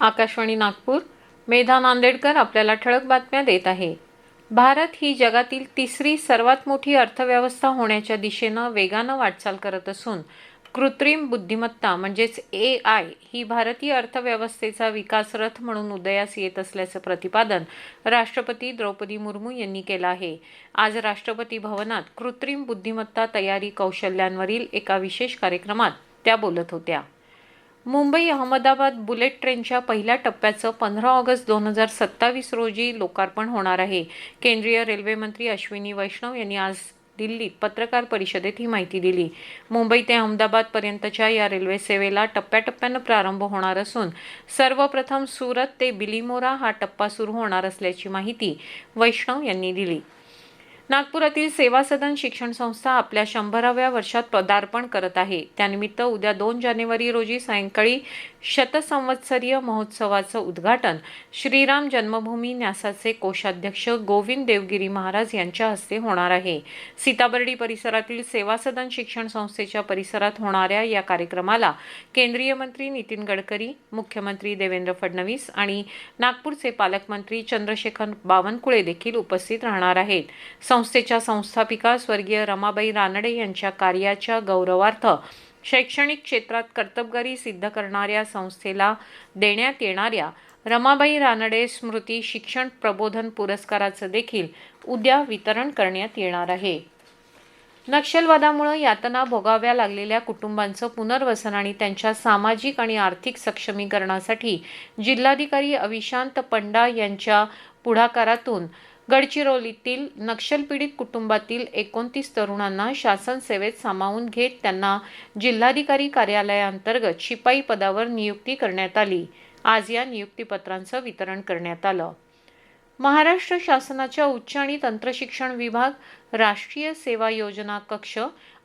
आकाशवाणी नागपूर. मेधा नांदेडकर आपल्याला ठळक बातम्या देत आहे. भारत ही जगातील तिसरी सर्वात मोठी अर्थव्यवस्था होण्याच्या दिशेनं वेगानं वाटचाल करत असून कृत्रिम बुद्धिमत्ता म्हणजेच ए आय ही भारतीय अर्थव्यवस्थेचा विकास रथ म्हणून उदयास येत असल्याचं प्रतिपादन राष्ट्रपती द्रौपदी मुर्मू यांनी केलं आहे. आज राष्ट्रपती भवनात कृत्रिम बुद्धिमत्ता तयारी कौशल्यांवरील एका विशेष कार्यक्रमात त्या बोलत होत्या. मुंबई अहमदाबाद बुलेट ट्रेनच्या पहिल्या टप्प्याचं पंधरा ऑगस्ट दोन हजार सत्तावीस रोजी लोकार्पण होणार आहे. केंद्रीय रेल्वे मंत्री अश्विनी वैष्णव यांनी आज दिल्लीत पत्रकार परिषदेत ही माहिती दिली. मुंबई ते अहमदाबादपर्यंतच्या या रेल्वे सेवेला टप्प्याटप्प्यानं प्रारंभ होणार असून सर्वप्रथम सुरत ते बिलिमोरा हा टप्पा सुरू होणार असल्याची माहिती वैष्णव यांनी दिली. नागपुरातील सेवा सदन शिक्षण संस्था आपल्या शंभराव्या वर्षात पदार्पण करत आहे. त्यानिमित्त उद्या दोन जानेवारी रोजी सायंकाळी शतसंवत्सरीय महोत्सवाचं उद्घाटन श्रीराम जन्मभूमी न्यासाचे कोषाध्यक्ष गोविंद देवगिरी महाराज यांच्या हस्ते होणार आहे. सीताबर्डी परिसरातील सेवा सदन शिक्षण संस्थेच्या परिसरात होणाऱ्या या कार्यक्रमाला केंद्रीय मंत्री नितीन गडकरी मुख्यमंत्री देवेंद्र फडणवीस आणि नागपूरचे पालकमंत्री चंद्रशेखर बावनकुळे देखील उपस्थित राहणार आहेत. संस्थेच्या संस्थापिका स्वर्गीय रमाबाई रानडे यांच्या कार्याच्या गौरवार्थ शैक्षणिक क्षेत्रात कर्तबगारी सिद्ध करणाऱ्या संस्थेला देण्यात येणाऱ्या रमाबाई रानडे स्मृती शिक्षण प्रबोधन पुरस्काराचं देखील उद्या वितरण करण्यात येणार आहे. नक्षलवादामुळे यातना भोगाव्या लागलेल्या कुटुंबांचं पुनर्वसन आणि त्यांच्या सामाजिक आणि आर्थिक सक्षमीकरणासाठी जिल्हाधिकारी अविशांत पंडा यांच्या पुढाकारातून गडचिरोलीतील नक्षलपीडित कुटुंबातील एकोणतीस तरुणांना शासन सेवेत सामावून घेत त्यांना जिल्हाधिकारी कार्यालयाअंतर्गत शिपाई पदावर नियुक्ती करण्यात आली. आज या नियुक्तीपत्रांचं वितरण करण्यात आलं. महाराष्ट्र शासनाच्या उच्च आणि तंत्रशिक्षण विभाग राष्ट्रीय सेवा योजना कक्ष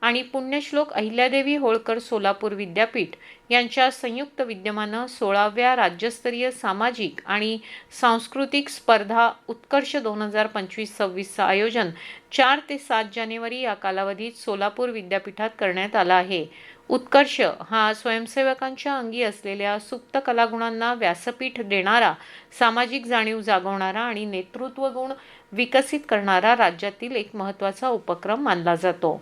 आणि पुण्यश्लोक अहिल्यादेवी होळकर सोलापूर विद्यापीठ यांच्या संयुक्त विद्यमानं सोळाव्या राज्यस्तरीय सामाजिक आणि सांस्कृतिक स्पर्धा उत्कर्ष दोन हजार पंचवीस सव्वीसचं आयोजन चार ते सात जानेवारी या कालावधीत सोलापूर विद्यापीठात करण्यात आलं आहे. उत्कर्ष हा स्वयंसेवकांच्या अंगी असलेल्या सुप्त कलागुणांना व्यासपीठ देणारा सामाजिक जाणीव जागवणारा आणि नेतृत्व गुण विकसित करणारा राज्यातील एक महत्त्वाचा उपक्रम मानला जातो.